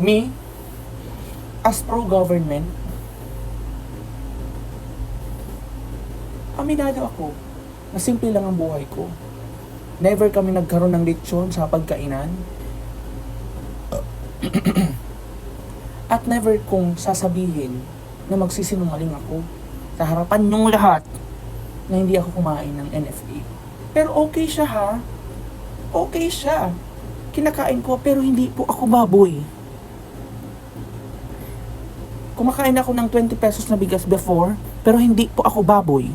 Me, as pro-government, aminado ako na simple lang ang buhay ko. Never kami nagkaroon ng lechon sa pagkainan. At never kong sasabihin na magsisinungaling ako sa harapan ng lahat na hindi ako kumain ng NFA. Pero okay siya ha. Okay siya. Kinakain ko pero hindi po ako baboy. Kumakain ako ng 20 pesos na bigas before pero hindi po ako baboy.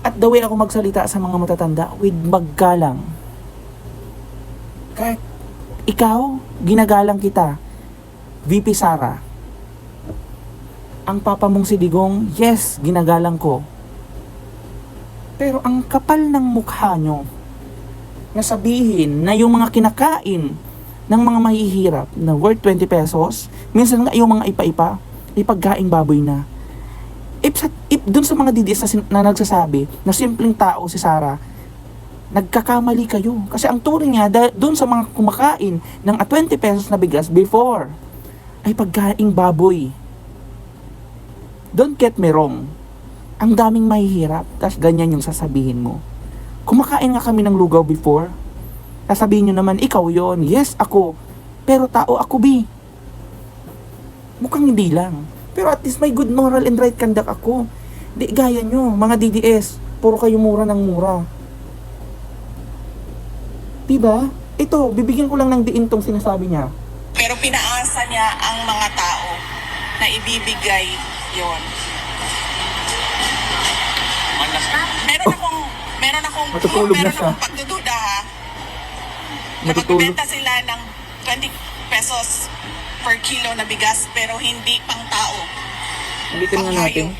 At the way ako magsalita sa mga matatanda with maggalang. Kahit ikaw, ginagalang kita. VP Sara. Ang papa mong si Digong, yes, ginagalang ko. Pero ang kapal ng mukha nyo na sabihin na yung mga kinakain ng mga mahihirap na worth 20 pesos, minsan nga yung mga ipa-ipa, ipagkaing baboy na. If, sa, if dun sa mga DDS na, na nagsasabi na simpleng tao si Sara, nagkakamali kayo. Kasi ang turing niya, da- dun sa mga kumakain ng ah, 20 pesos na bigas before, ay pagkaing baboy. Don't get me wrong. Ang daming mahihirap, tas ganyan yung sasabihin mo. Kumakain nga kami ng lugaw before. Sasabihin nyo naman, ikaw yon Yes, ako. Pero tao ako, bi. Mukhang hindi lang. Pero at least may good moral and right conduct ako. Di gaya nyo, mga DDS. Puro kayo mura ng mura. Diba? Ito, bibigyan ko lang ng diin tong sinasabi niya. Pero pinaasa niya ang mga tao na ibibigay yon. Meron akong meron akong Matutulog na meron siya. akong. Na Matutulog. magbebenta sila ng 20 pesos per kilo na bigas pero hindi pang tao. Ulitin nga natin.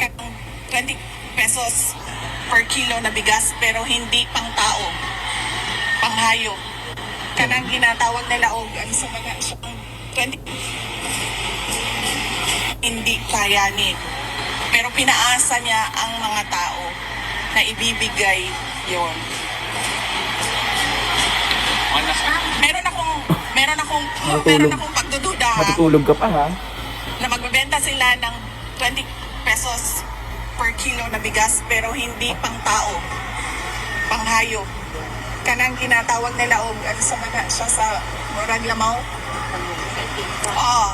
Katong 20 pesos per kilo na bigas pero hindi pang tao. Panghayo. Kanang ginatawag nila og ano sa mga siyang 20 hindi kayanin. Pero pinaasa niya ang mga tao na ibibigay yon. Meron akong meron akong Matutulog. meron akong pagdududa Matutulog ka pa ha? na magbebenta sila ng 20 pesos per kilo na bigas pero hindi pang tao, panghayo. Kanang ginatawag nila og ano sa mga siya sa murag lamaw. Oo,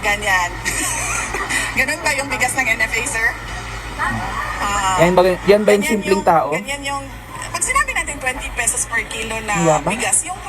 ganyan. Ganun ba yung bigas ng NFA, sir? Ah, Yan ba, yan ba yung ganyan simpleng tao? Ganyan yung, natin 20 pesos per kilo na bigas, yung pwede